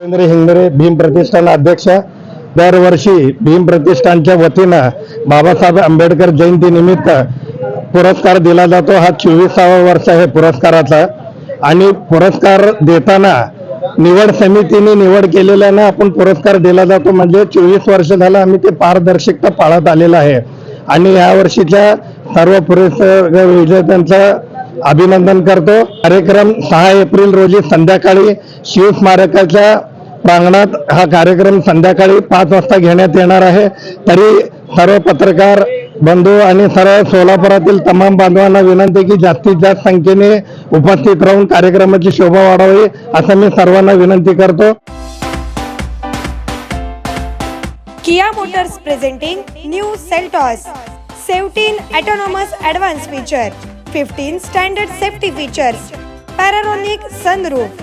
रवींद्र हिंगरे भीम प्रतिष्ठान अध्यक्ष. दरवर्षी भीम प्रतिष्ठानच्या वतीनं बाबासाहेब आंबेडकर जयंतीनिमित्त पुरस्कार दिला जातो. हा चोवीसावा वर्ष आहे पुरस्काराचा. आणि पुरस्कार देताना निवड समितीने निवड केलेल्यानं आपण पुरस्कार दिला जातो. म्हणजे चोवीस वर्ष झालं आम्ही ते पारदर्शकता पाळत आलेलं आहे. आणि या वर्षीच्या सर्व पुरस्कार विजेत्यांचं अभिनंदन करतो. कार्यक्रम सहा एप्रिल रोजी संध्याकाळी शिवस्मारकाच्या प्रांगणात हा कार्यक्रम संध्याकाळी पाच वाजता घेण्यात येणार आहे. तरी सर्व पत्रकार बंधू आणि सर्व सोलापुरातील तमाम बांधवांना विनंती की जास्तीत जास्त संख्येने उपस्थित राहून कार्यक्रमाची शोभा वाढावी असं मी सर्वांना विनंती करतो. Kia motors presenting new Seltos 17 autonomous advanced feature 15 standard safety features panoramic sunroof